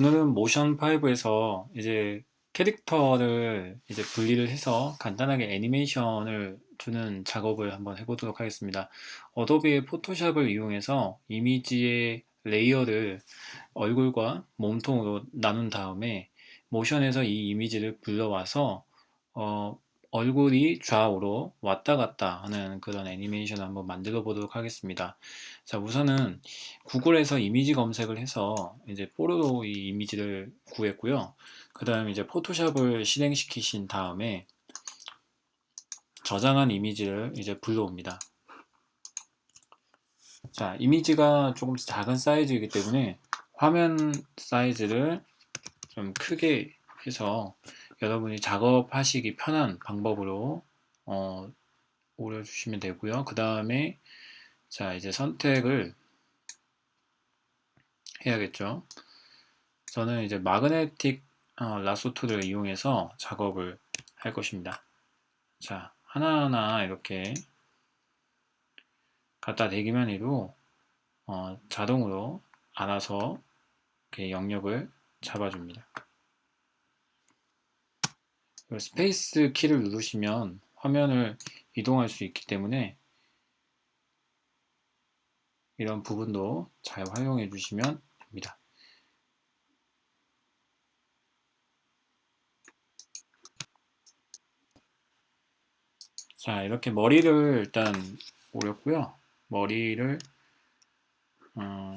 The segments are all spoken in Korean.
오늘은 모션 5에서 이제 캐릭터를 이제 분리를 해서 간단하게 애니메이션을 주는 작업을 한번 해보도록 하겠습니다. 어도비의 포토샵을 이용해서 이미지의 레이어를 얼굴과 몸통으로 나눈 다음에 모션에서 이 이미지를 불러와서 어, 얼굴이 좌우로 왔다 갔다 하는 그런 애니메이션을 한번 만들어 보도록 하겠습니다. 자, 우선은 구글에서 이미지 검색을 해서 이제 뽀로로 이 이미지를 구했고요. 그 다음에 이제 포토샵을 실행시키신 다음에 저장한 이미지를 이제 불러옵니다. 자, 이미지가 조금 작은 사이즈이기 때문에 화면 사이즈를 좀 크게 해서 여러분이 작업하시기 편한 방법으로 어, 올려주시면 되고요. 그 다음에 자 이제 선택을 해야겠죠. 저는 이제 마그네틱 어, 라소 툴을 이용해서 작업을 할 것입니다. 자 하나하나 이렇게 갖다 대기만 해도 어, 자동으로 알아서 이렇게 영역을 잡아줍니다. 스페이스 키를 누르시면 화면을 이동할 수 있기 때문에 이런 부분도 잘 활용해 주시면 됩니다. 자 이렇게 머리를 일단 오렸고요. 머리를 어,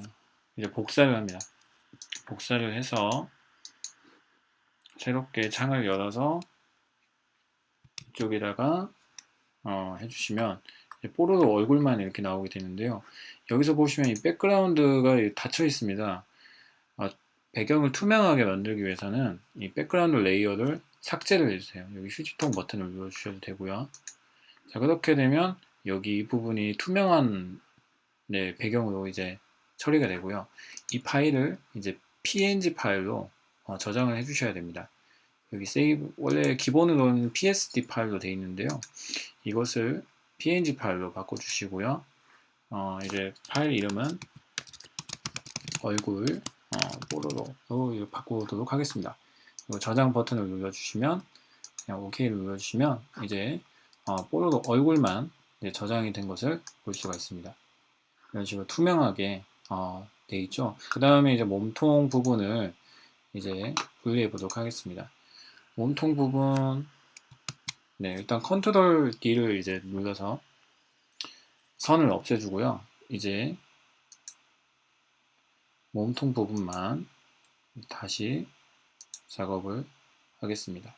이제 복사를 합니다. 복사를 해서 새롭게 창을 열어서 이쪽에다가 어, 해주시면 뽀로로 얼굴만 이렇게 나오게 되는데요. 여기서 보시면 이 백그라운드가 닫혀 있습니다. 어, 배경을 투명하게 만들기 위해서는 이 백그라운드 레이어를 삭제를 해주세요. 여기 휴지통 버튼을 눌러주셔도 되고요. 자 그렇게 되면 여기 이 부분이 투명한 네, 배경으로 이제 처리가 되고요. 이 파일을 이제 png 파일로 어, 저장을 해주셔야 됩니다. 여기 세이브 원래 기본으로는 PSD 파일로 되어 있는데요. 이것을 png 파일로 바꿔주시고요. 어, 이제 파일 이름은 얼굴 어, 뽀로로 바꾸도록 하겠습니다. 그리고 저장 버튼을 눌러주시면 그냥 OK를 눌러주시면 이제 어, 뽀로로 얼굴만 저장이 된 것을 볼 수가 있습니다. 이런 식으로 투명하게 어, 돼 있죠. 그 다음에 이제 몸통 부분을 이제 분리해 보도록 하겠습니다. 몸통 부분 네 일단 컨트롤 D를 이제 눌러서 선을 없애주고요. 이제 몸통 부분만 다시 작업을 하겠습니다.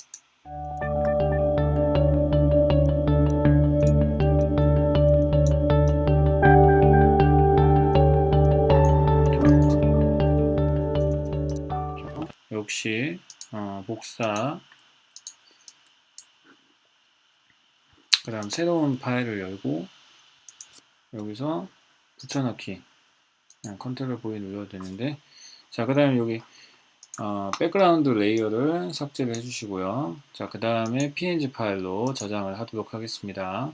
역시 어, 복사. 그 다음 새로운 파일을 열고 여기서 붙여넣기. 컨트롤 보이 눌러도 되는데. 자 그 다음에 여기 어, 백그라운드 레이어를 삭제를 해주시고요. 자 그 다음에 png 파일로 저장을 하도록 하겠습니다.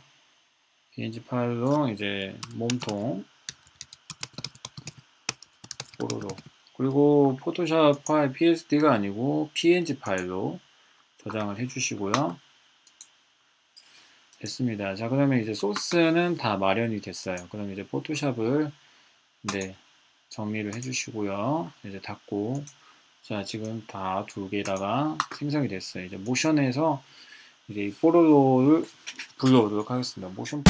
png 파일로 이제 몸통 뽀로로 그리고 포토샵 파일 psd가 아니고 png 파일로 저장을 해주시고요. 됐습니다. 자, 그러면 이제 소스는 다 마련이 됐어요. 그럼 이제 포토샵을 네, 정리를 해주시고요. 이제 닫고 자, 지금 다 두 개다가 생성이 됐어요. 이제 모션에서 이제 뽀로로를 불러오도록 하겠습니다. 모션